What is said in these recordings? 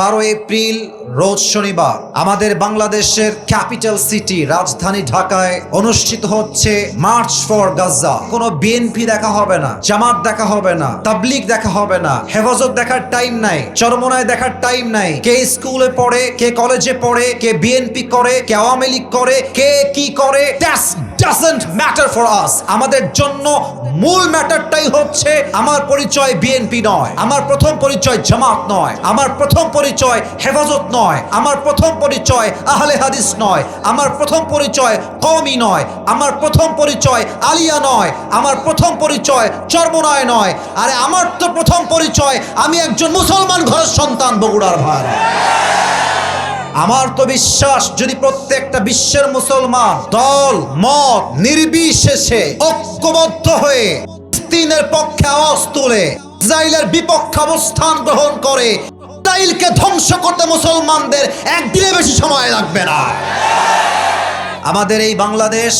বারো এপ্রিল, রোজ শনিবার, আমাদের বাংলাদেশের ক্যাপিটাল সিটি, রাজধানী ঢাকায় অনুষ্ঠিত হচ্ছে মার্চ ফর গাজা কোনো বিএনপি দেখা হবে না, জামাত দেখা হবে না, তাবলিগ দেখা হবে না, হেফাজত দেখার টাইম নাই, চরমনায় দেখার টাইম নাই, কে স্কুলে পড়ে, কে কলেজে পড়ে, কে বিএনপি করে, কে আওয়ামী লীগ করে, কে কি করে ডাজন্ট ম্যাটার ফর আস আমাদের জন্য মূল ম্যাটারটাই হচ্ছে আমার পরিচয় বিএনপি নয়, আমার প্রথম পরিচয় জামাত নয়, আমার প্রথম পরিচয় হেফাজত নয়, আমার প্রথম পরিচয় আহলে হাদিস নয়, আমার প্রথম পরিচয় কওমি নয়, আমার প্রথম পরিচয় আলিয়া নয়, আমার প্রথম পরিচয় চর্মনয় নয়। আরে আমার তো প্রথম পরিচয় আমি একজন মুসলমান ঘরের সন্তান বগুড়ার ভাই। আমার তো বিশ্বাস, যদি প্রত্যেকটা বিশ্বের মুসলমান দল, মত নির্বিশেষে ঐক্যবদ্ধ হয়ে ফিলিস্তিনের পক্ষে আওয়াজ তুলে ইসরায়েলের বিপক্ষে অবস্থান গ্রহণ করে ইসরায়েলকে ধ্বংস করতে মুসলমানদের একদিনে বেশি সময় লাগবে না। আমাদের এই বাংলাদেশ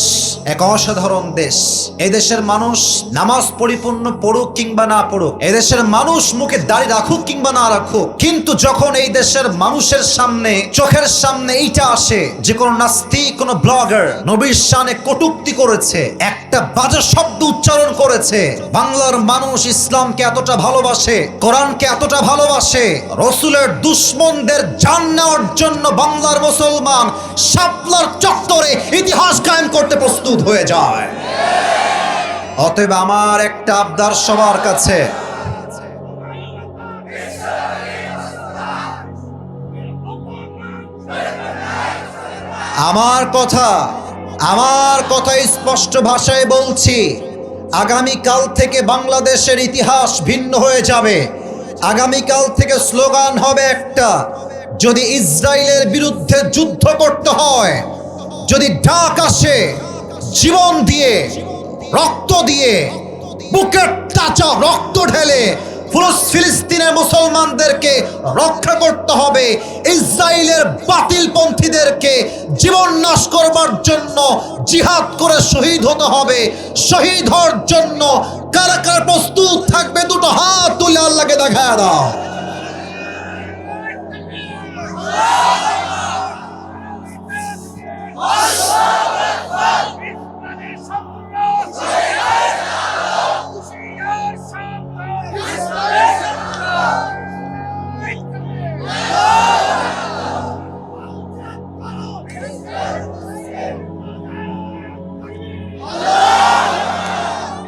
এক অসাধারণ দেশ। এই দেশের মানুষ নামাজ পরিপূর্ণ পড়ুক কিংবা না পড়ুক, এই দেশের মানুষ মুখে দাড়ি রাখুক কিংবা না রাখুক, কিন্তু যখন এই দেশের মানুষের সামনে, চোখের সামনে এইটা আসে যে কোনো নাস্তিক, কোনো ব্লগার নবীর শানে কটুক্তি করেছে, একটা বাজে শব্দ উচ্চারণ করেছে, বাংলার মানুষ ইসলামকে এতটা ভালোবাসে, কোরআনকে এতটা ভালোবাসে, রসুলের দুশ্মনদের জান নেওয়ার জন্য বাংলার মুসলমান শাপলার চত্বরে ইতিহাস কায়েম করতে প্রস্তুত হয়ে যায়। অতএব আমার একটা আবদার সবার কাছে। আমার কথা আমার কথা স্পষ্ট ভাষায় বলছি, আগামীকাল থেকে বাংলাদেশের ইতিহাস ভিন্ন হয়ে যাবে। আগামীকাল থেকে স্লোগান হবে একটা, যদি ইসরায়েলের বিরুদ্ধে যুদ্ধ করতে হয় যদি ডাক আসে, জীবন দিয়ে, রক্ত দিয়ে, বুকের তাজা রক্ত ঢেলে ফুলস ফিলিস্তিনের মুসলমানদেরকে রক্ষা করতে হবে, ইসরায়েলের বাতিলপন্থীদেরকে জীবন নাশ করবার জন্য জিহাদ করে শহীদ হতে হবে, শহীদ হওয়ার জন্য কারা কারা প্রস্তুত থাকবে দুটো হাত তুলে আল্লাহকে দেখা দাও।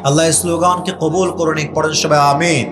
আল্লাহ স্লোগানকে কবুল করুন পড়েন সবাই আমিন।